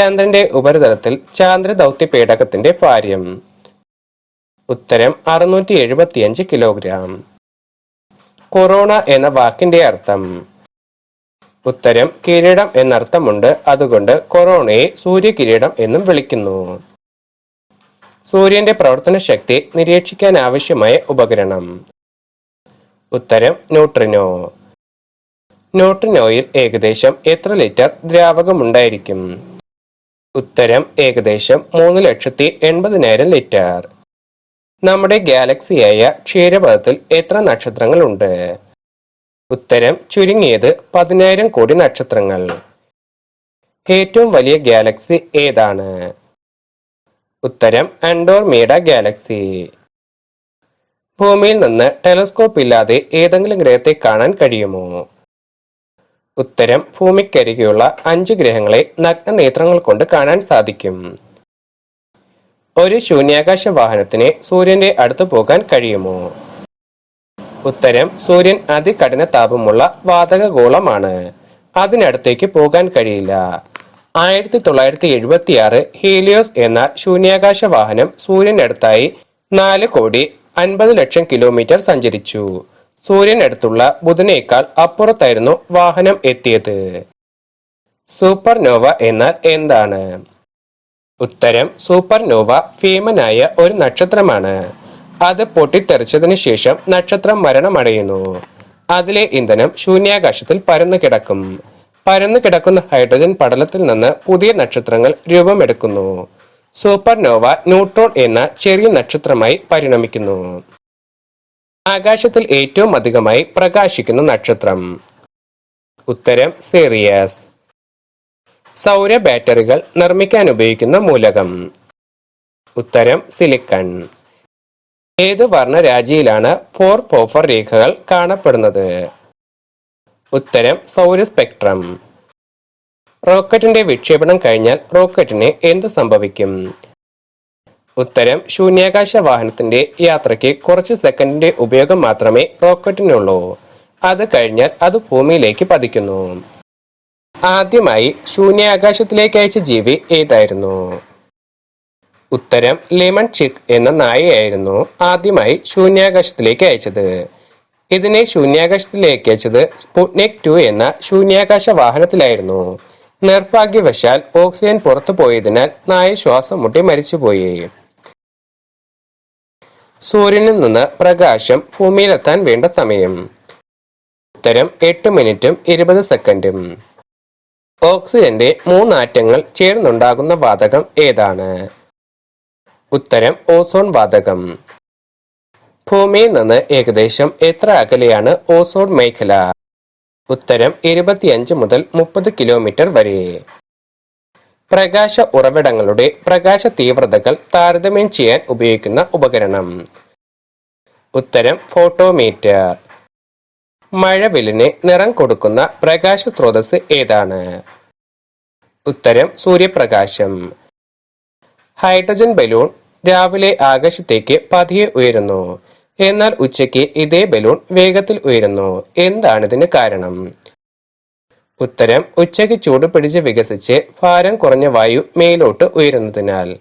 ചന്ദ്രന്റെ ഉപരിതലത്തിൽ ചാന്ദ്ര ദൗത്യ പേടകത്തിന്റെ ഭാരം. ഉത്തരം അറുന്നൂറ്റി എഴുപത്തിയഞ്ച് കിലോഗ്രാം കൊറോണ എന്ന വാക്കിന്റെ അർത്ഥം. ഉത്തരം കിരീടം എന്നർത്ഥമുണ്ട് അതുകൊണ്ട് കൊറോണയെ സൂര്യകിരീടം എന്നും വിളിക്കുന്നു. സൂര്യന്റെ പ്രവർത്തന ശക്തി നിരീക്ഷിക്കാൻ ആവശ്യമായ ഉപകരണം. ഉത്തരം ന്യൂട്രിനോ ന്യൂട്രിനോയിൽ ഏകദേശം എത്ര ലിറ്റർ ദ്രാവകമുണ്ടായിരിക്കും? ഉത്തരം ഏകദേശം മൂന്ന് ലക്ഷത്തി എൺപതിനായിരം ലിറ്റർ. നമ്മുടെ ഗാലക്സിയായ ക്ഷീരപഥത്തിൽ എത്ര നക്ഷത്രങ്ങളുണ്ട്? ഉത്തരം ചുരുങ്ങിയത് പതിനായിരം കോടി നക്ഷത്രങ്ങൾ. ഏറ്റവും വലിയ ഗാലക്സി ഏതാണ്? ഉത്തരം അൻഡോർമീഡ ഗാലക്സി. ഭൂമിയിൽ നിന്ന് ടെലസ്കോപ്പ് ഇല്ലാതെ ഏതെങ്കിലും ഗ്രഹത്തെ കാണാൻ കഴിയുമോ? ഉത്തരം ഭൂമിക്കരികെയുള്ള അഞ്ച് ഗ്രഹങ്ങളെ നഗ്ന നേത്രങ്ങൾ കൊണ്ട് കാണാൻ സാധിക്കും. ഒരു ശൂന്യാകാശ വാഹനത്തിന് സൂര്യന്റെ അടുത്ത് പോകാൻ കഴിയുമോ? ഉത്തരം സൂര്യൻ അതികഠിന താപമുള്ള വാതക ഗോളമാണ് അതിനടുത്തേക്ക് പോകാൻ കഴിയില്ല. ആയിരത്തി തൊള്ളായിരത്തി എഴുപത്തി ആറ് ഹീലിയോസ് എന്ന ശൂന്യാകാശ വാഹനം സൂര്യനടുത്തായി നാല് കോടി അൻപത് ലക്ഷം കിലോമീറ്റർ സഞ്ചരിച്ചു. സൂര്യനടുത്തുള്ള ബുധനേക്കാൾ അപ്പുറത്തായിരുന്നു വാഹനം എത്തിയത്. സൂപ്പർനോവ എന്നാൽ എന്താണ്? ഉത്തരം സൂപ്പർനോവ ഭീമനായ ഒരു നക്ഷത്രമാണ്. അത് പൊട്ടിത്തെറിച്ചതിന് ശേഷം നക്ഷത്രം മരണമടയുന്നു. അതിലെ ഇന്ധനം ശൂന്യാകാശത്തിൽ പരന്നു കിടക്കും. പരന്നു കിടക്കുന്ന ഹൈഡ്രജൻ പടലത്തിൽ നിന്ന് പുതിയ നക്ഷത്രങ്ങൾ രൂപമെടുക്കുന്നു. സൂപ്പർനോവ ന്യൂട്രോൺ എന്ന ചെറിയ നക്ഷത്രമായി പരിണമിക്കുന്നു. ആകാശത്തിൽ ഏറ്റവും അധികമായി പ്രകാശിക്കുന്ന നക്ഷത്രം. ഉത്തരം സീറിയസ്. സൗര ബാറ്ററികൾ നിർമ്മിക്കാൻ ഉപയോഗിക്കുന്ന മൂലകം. ഉത്തരം സിലിക്കൺ. ഏത് വർണരാജിയിലാണ് ഫോർ പോഫർ രേഖകൾ കാണപ്പെടുന്നത്? ഉത്തരം സൗര സ്പെക്ട്രം. റോക്കറ്റിന്റെ വിക്ഷേപണം കഴിഞ്ഞാൽ റോക്കറ്റിന് എന്ത് സംഭവിക്കും? ഉത്തരം ശൂന്യാകാശ വാഹനത്തിന്റെ യാത്രയ്ക്ക് കുറച്ച് സെക്കൻഡിന്റെ ഉപയോഗം മാത്രമേ റോക്കറ്റിനുള്ളൂ. അത് കഴിഞ്ഞാൽ അത് ഭൂമിയിലേക്ക് പതിക്കുന്നു. ആദ്യമായി ശൂന്യാകാശത്തിലേക്ക് അയച്ച ജീവി ഏതായിരുന്നു? ഉത്തരം ലെമൺ ചിക്ക് എന്ന നായയായിരുന്നു ആദ്യമായി ശൂന്യാകാശത്തിലേക്ക് അയച്ചത്. ഇതിനെ ശൂന്യാകാശത്തിലേക്ക് അയച്ചത് സ്പുട്നിക് ടു എന്ന ശൂന്യാകാശ വാഹനത്തിലായിരുന്നു. നിർഭാഗ്യവശാൽ ഓക്സിജൻ പുറത്തു പോയതിനാൽ നായ ശ്വാസം മുട്ടി മരിച്ചുപോയി. സൂര്യനിൽ നിന്ന് പ്രകാശം ഭൂമിയിലെത്താൻ വേണ്ട സമയം. ഉത്തരം എട്ട് മിനിറ്റും ഇരുപത് സെക്കൻഡും. ഓക്സിജന്റെ മൂന്നാറ്റങ്ങൾ ചേർന്നുണ്ടാകുന്ന വാതകം ഏതാണ്? ഉത്തരം ഓസോൺ വാതകം. ഭൂമിയിൽ നിന്ന് ഏകദേശം എത്ര അകലെയാണ് ഓസോൺ മേഖല? ഉത്തരം ഇരുപത്തിയഞ്ച് മുതൽ മുപ്പത് കിലോമീറ്റർ വരെ. പ്രകാശ ഉറവിടങ്ങളുടെ പ്രകാശ തീവ്രതകൾ താരതമ്യം ചെയ്യാൻ ഉപയോഗിക്കുന്ന ഉപകരണം. ഉത്തരം ഫോട്ടോമീറ്റർ. മഴവില്ലിന് നിറം കൊടുക്കുന്ന പ്രകാശ സ്രോതസ് ഏതാണ്? ഉത്തരം സൂര്യപ്രകാശം. ഹൈഡ്രജൻ ബലൂൺ രാവിലെ ആകാശത്തേക്ക് പതിയെ ഉയരുന്നു. എന്നാൽ ഉച്ചയ്ക്ക് ഇതേ ബലൂൺ വേഗത്തിൽ ഉയരുന്നു. എന്താണിതിന് കാരണം? ഉത്തരം ഉച്ചയ്ക്ക് ചൂട് പിടിച്ച് വികസിച്ച് ഭാരം കുറഞ്ഞ വായു മേലോട്ട് ഉയരുന്നതിനാൽ.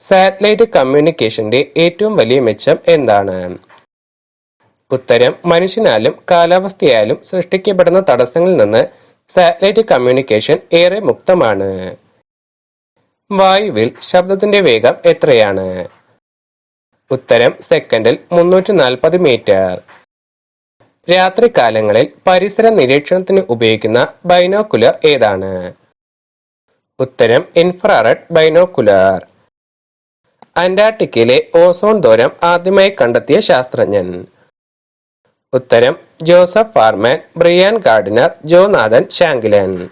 സാറ്റലൈറ്റ് കമ്മ്യൂണിക്കേഷന്റെ ഏറ്റവും വലിയ മെച്ചം എന്താണ്? ഉത്തരം മനുഷ്യനാലും കാലാവസ്ഥയാലും സൃഷ്ടിക്കപ്പെടുന്ന തടസ്സങ്ങളിൽ നിന്ന് സാറ്റലൈറ്റ് കമ്മ്യൂണിക്കേഷൻ ഏറെ മുക്തമാണ്. വായുവിൽ ശബ്ദത്തിന്റെ വേഗം എത്രയാണ്? ഉത്തരം സെക്കൻഡിൽ മുന്നൂറ്റി നാൽപ്പത് മീറ്റർ. രാത്രികാലങ്ങളിൽ പരിസര നിരീക്ഷണത്തിന് ഉപയോഗിക്കുന്ന ബൈനോക്കുലർ ഏതാണ്? ഉത്തരം ഇൻഫ്രാറെഡ് ബൈനോക്കുലർ. അന്റാർട്ടിക്കയിലെ ഓസോൺ ദൂരം ആദ്യമായി കണ്ടെത്തിയ ശാസ്ത്രജ്ഞൻ. ഉത്തരം Joseph Farman Brian Gardiner Jonathan Shanklin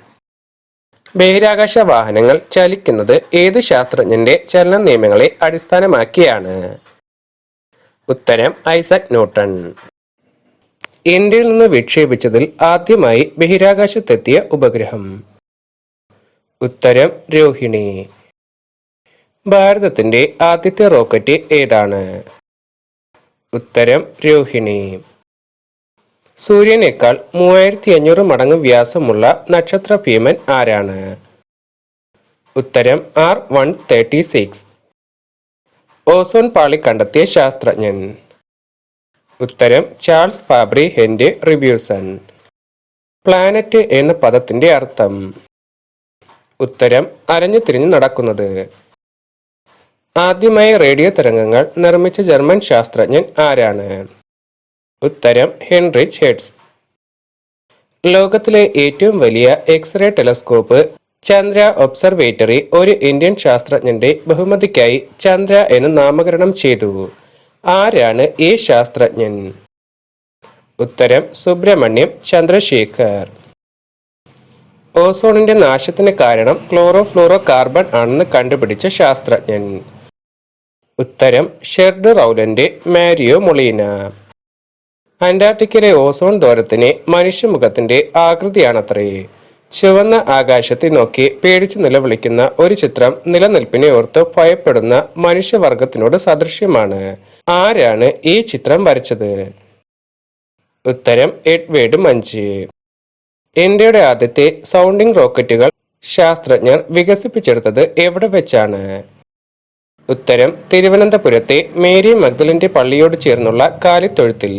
ബഹിരാകാശ വാഹനങ്ങൾ ചലിക്കുന്നത് ഏത് ശാസ്ത്രജ്ഞന്റെ ചലന നിയമങ്ങളെ അടിസ്ഥാനമാക്കിയാണ്? ഉത്തരം ഐസക് ന്യൂട്ടൺ. ഇന്ത്യയിൽ നിന്ന് വിക്ഷേപിച്ചതിൽ ആദ്യമായി ബഹിരാകാശത്തെത്തിയ ഉപഗ്രഹം. ഉത്തരം രോഹിണി. ഭാരതത്തിന്റെ ആദ്യത്തെ റോക്കറ്റ് ഏതാണ്? ഉത്തരം രോഹിണി. സൂര്യനേക്കാൾ മൂവായിരത്തി അഞ്ഞൂറ് മടങ്ങ് വ്യാസമുള്ള നക്ഷത്ര ഭീമൻ ആരാണ്? ഉത്തരം R one thirty six. Ozone പാളി കണ്ടെത്തിയ ശാസ്ത്രജ്ഞൻ. ഉത്തരം Charles Fabry Henri Buisson planet എന്ന പദത്തിന്റെ അർത്ഥം. ഉത്തരം അരഞ്ഞു തിരിഞ്ഞു നടക്കുന്നത്. ആദ്യമായി റേഡിയോ തരംഗങ്ങൾ നിർമ്മിച്ച ജർമ്മൻ ശാസ്ത്രജ്ഞൻ ആരാണ്? ഉത്തരം ഹെൻറിച്ച് ഹെഡ്സ് ലോകത്തിലെ ഏറ്റവും വലിയ X ray telescope Chandra observatory ഒരു ഇന്ത്യൻ ശാസ്ത്രജ്ഞന്റെ ബഹുമതിക്കായി ചന്ദ്ര എന്ന് നാമകരണം ചെയ്തു. ആരാണ് ഈ ശാസ്ത്രജ്ഞൻ? ഉത്തരം സുബ്രഹ്മണ്യം ചന്ദ്രശേഖർ. ഓസോണിന്റെ നാശത്തിന് കാരണം ക്ലോറോ ഫ്ലോറോ കാർബൺ ആണെന്ന് കണ്ടുപിടിച്ച ശാസ്ത്രജ്ഞൻ. ഉത്തരം ഷെർഡ് റൗലന്റെ മാരിയോ മൊളീന. അന്റാർട്ടിക്കയിലെ ഓസോൺ ദ്വാരത്തിന് മനുഷ്യമുഖത്തിന്റെ ആകൃതിയാണത്രേ. ചുവന്ന ആകാശത്തെ നോക്കി പേടിച്ചു നിലവിളിക്കുന്ന ഒരു ചിത്രം നിലനിൽപ്പിനെ ഓർത്ത് ഭയപ്പെടുന്ന മനുഷ്യവർഗത്തിനോട് സദൃശ്യമാണ്. ആരാണ് ഈ ചിത്രം വരച്ചത്? ഉത്തരം എഡ്വേഡ് മഞ്ച്. ഇന്ത്യയുടെ ആദ്യത്തെ സൗണ്ടിംഗ് റോക്കറ്റുകൾ ശാസ്ത്രജ്ഞർ വികസിപ്പിച്ചെടുത്തത് എവിടെ വെച്ചാണ്? ഉത്തരം തിരുവനന്തപുരത്തെ മേരി മഗ്ദലിന്റെ പള്ളിയോട് ചേർന്നുള്ള കാലിത്തൊഴുത്തിൽ.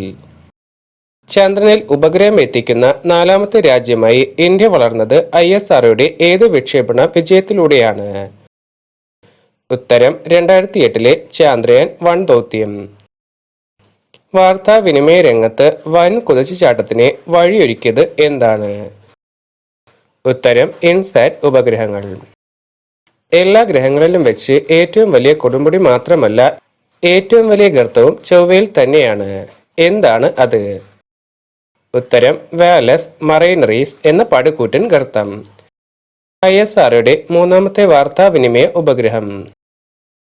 ചന്ദ്രനിൽ ഉപഗ്രഹം എത്തിക്കുന്ന നാലാമത്തെ രാജ്യമായി ഇന്ത്യ വളർന്നത് ഐ എസ് ആർഒയുടെ ഏത് വിക്ഷേപണ വിജയത്തിലൂടെയാണ്? ഉത്തരം രണ്ടായിരത്തി എട്ടിലെ ചാന്ദ്രയാൻ വൺ ദൗത്യം. വാർത്താവിനിമയ രംഗത്ത് വൻ കുതിച്ചുചാട്ടത്തിന് വഴിയൊരുക്കിയത് എന്താണ്? ഉത്തരം ഇൻസാറ്റ് ഉപഗ്രഹങ്ങൾ. എല്ലാ ഗ്രഹങ്ങളിലും വെച്ച് ഏറ്റവും വലിയ കൊടുമുടി മാത്രമല്ല ഏറ്റവും വലിയ ഗർത്തവും ചൊവ്വയിൽ തന്നെയാണ്. എന്താണ് അത്? ഉത്തരം വാലസ് മറൈനറീസ് എന്ന പടുകൂറ്റൻ ഗർത്തം. ഐ എസ് ആർഒയുടെ മൂന്നാമത്തെ വാർത്താവിനിമയ ഉപഗ്രഹം.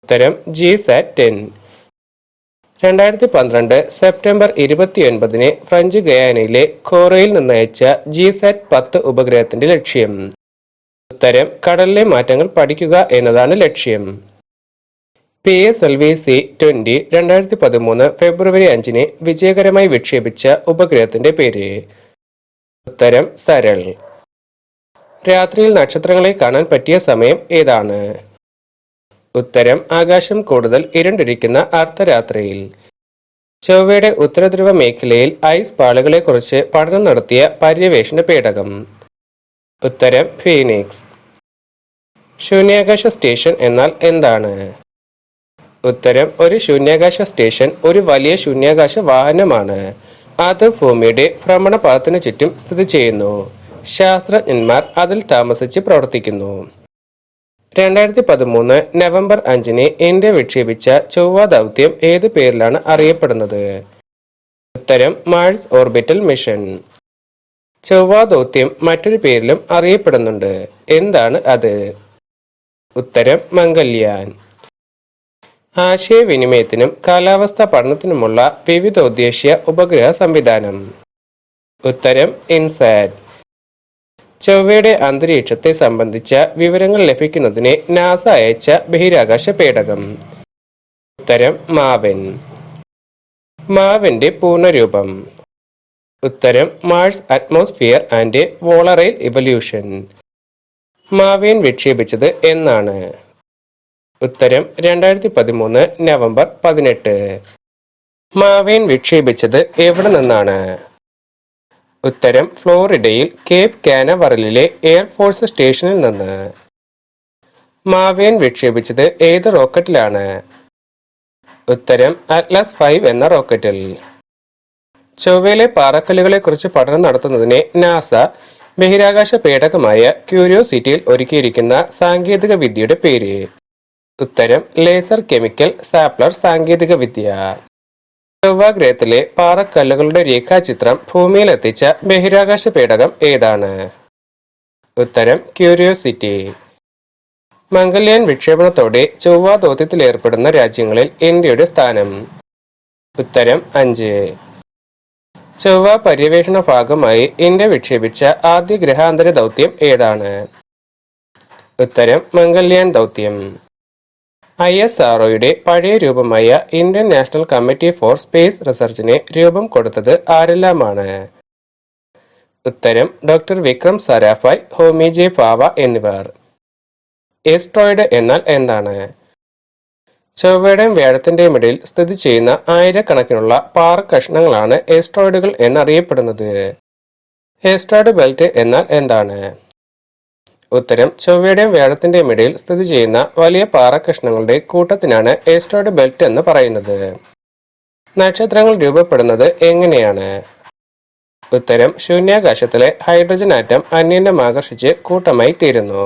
ഉത്തരം ജി സാറ്റ് ടെൻ. രണ്ടായിരത്തി പന്ത്രണ്ട് സെപ്റ്റംബർ ഇരുപത്തിയൊൻപതിന് ഫ്രഞ്ച് ഗയാനയിലെ ഖോറയിൽ നിന്നയച്ച ജി സാറ്റ് പത്ത് ഉപഗ്രഹത്തിന്റെ ലക്ഷ്യം. ഉത്തരം കടലിലെ മാറ്റങ്ങൾ പഠിക്കുക എന്നതാണ് ലക്ഷ്യം. P S L V C twenty രണ്ടായിരത്തി പതിമൂന്ന് ഫെബ്രുവരി അഞ്ചിന് വിജയകരമായി വിക്ഷേപിച്ച ഉപഗ്രഹത്തിന്റെ പേര്. ഉത്തരം സരൾ. രാത്രിയിൽ നക്ഷത്രങ്ങളെ കാണാൻ പറ്റിയ സമയം ഏതാണ്? ഉത്തരം ആകാശം കൂടുതൽ ഇരുണ്ടിരിക്കുന്ന അർദ്ധരാത്രിയിൽ. ചൊവ്വയുടെ ഉത്തരധ്രുവ മേഖലയിൽ ഐസ് പാളുകളെക്കുറിച്ച് പഠനം നടത്തിയ പര്യവേഷണ പേടകം. ഉത്തരം ഫീനിക്സ്. ശൂന്യാകാശ സ്റ്റേഷൻ എന്നാൽ എന്താണ്? ഉത്തരം ഒരു ശൂന്യാകാശ സ്റ്റേഷൻ ഒരു വലിയ ശൂന്യാകാശ വാഹനമാണ്. അത് ഭൂമിയുടെ ഭ്രമണപഥത്തിനു ചുറ്റും സ്ഥിതി ചെയ്യുന്നു. ശാസ്ത്രജ്ഞന്മാർ അതിൽ താമസിച്ച് പ്രവർത്തിക്കുന്നു. രണ്ടായിരത്തി പതിമൂന്ന് നവംബർ അഞ്ചിന് ഇന്ത്യ വിക്ഷേപിച്ച ചൊവ്വ ദൗത്യം ഏത് പേരിലാണ് അറിയപ്പെടുന്നത്? ഉത്തരം മാഴ്സ് ഓർബിറ്റൽ മിഷൻ ചൊവ്വ ദൗത്യം മറ്റൊരു പേരിലും അറിയപ്പെടുന്നുണ്ട്. എന്താണ് അത്? ഉത്തരം മംഗല്യാൻ ആശയവിനിമയത്തിനും കാലാവസ്ഥാ പഠനത്തിനുമുള്ള വിവിധോദ്ദേശ്യ ഉപഗ്രഹ സംവിധാനം. ഉത്തരം ഇൻസാറ്റ് ചൊവ്വയുടെ അന്തരീക്ഷത്തെ സംബന്ധിച്ച വിവരങ്ങൾ ലഭിക്കുന്നതിന് നാസ അയച്ച ബഹിരാകാശ പേടകം. ഉത്തരം മാവൻ. മാവന്റെ പൂർണരൂപം. ഉത്തരം മാഴ്സ് അറ്റ്മോസ്ഫിയർ ആൻഡ് വോളറൈൽ ഇവല്യൂഷൻ മാവേൻ വിക്ഷേപിച്ചത് എന്നാണ്. ഉത്തരം രണ്ടായിരത്തി പതിമൂന്ന് നവംബർ പതിനെട്ട്. മാവേൻ വിക്ഷേപിച്ചത് എവിടെ നിന്നാണ്? ഉത്തരം ഫ്ലോറിഡയിൽ കേപ് കാനവറലിലെ എയർഫോഴ്സ് സ്റ്റേഷനിൽ നിന്ന്. മാവേൻ വിക്ഷേപിച്ചത് ഏത് റോക്കറ്റിലാണ്? ഉത്തരം അറ്റ്ലസ് ഫൈവ് എന്ന റോക്കറ്റിൽ. ചൊവ്വയിലെ പാറക്കല്ലുകളെ കുറിച്ച് പഠനം നടത്തുന്നതിനെ നാസ ബഹിരാകാശ പേടകമായ ക്യൂരിയോസിറ്റിയിൽ ഒരുക്കിയിരിക്കുന്ന സാങ്കേതിക വിദ്യയുടെ പേര്. ഉത്തരം ലേസർ കെമിക്കൽ സാപ്ലർ സാങ്കേതിക വിദ്യ. ചൊവ്വാഗ്രഹത്തിലെ പാറക്കല്ലുകളുടെ രേഖാചിത്രം ഭൂമിയിലെത്തിച്ച ബഹിരാകാശ പേടകം ഏതാണ്? ഉത്തരം ക്യൂരിയോസിറ്റി മംഗല്യാൻ വിക്ഷേപണത്തോടെ ചൊവ്വ ദൗത്യത്തിൽ ഏർപ്പെടുന്ന രാജ്യങ്ങളിൽ ഇന്ത്യയുടെ സ്ഥാനം. ഉത്തരം അഞ്ച്. ചൊവ്വ പര്യവേഷണ ഭാഗമായി ഇന്ത്യ വിക്ഷേപിച്ച ആദ്യ ഗ്രഹാന്തര ദൗത്യം ഏതാണ്? ഉത്തരം മംഗല്യാൻ ദൗത്യം. ഐ എസ് ആർഒയുടെ പഴയ രൂപമായ Indian national committee for space റിസർച്ചിനെ രൂപം കൊടുത്തത് ആരെല്ലാമാണ്? ഉത്തരം ഡോക്ടർ വിക്രം സരാഫായ് ഹോമി ജെ പാവ എന്നിവർ. എസ്ട്രോയിഡ് എന്നാൽ എന്താണ്? ചൊവ്വയുടെയും വ്യാഴത്തിന്റെയും ഇടയിൽ സ്ഥിതി ചെയ്യുന്ന ആയിരക്കണക്കിനുള്ള പാറ കഷ്ണങ്ങളാണ് എസ്ട്രോയിഡുകൾ എന്നറിയപ്പെടുന്നത്. എസ്ട്രോയിഡ് ബെൽറ്റ് എന്നാൽ എന്താണ്? ഉത്തരം ചൊവ്വയുടെയും വ്യാഴത്തിന്റെയും ഇടയിൽ സ്ഥിതി ചെയ്യുന്ന വലിയ പാറ കഷ്ണങ്ങളുടെ കൂട്ടത്തിനാണ് ഏസ്റ്റോയിഡ് ബെൽറ്റ് എന്ന് പറയുന്നത്. നക്ഷത്രങ്ങൾ രൂപപ്പെടുന്നത് എങ്ങനെയാണ്? ഉത്തരം ശൂന്യാകാശത്തിലെ ഹൈഡ്രജൻ ആറ്റം അന്യോന്യം ആകർഷിച്ച് കൂട്ടമായി തീരുന്നു.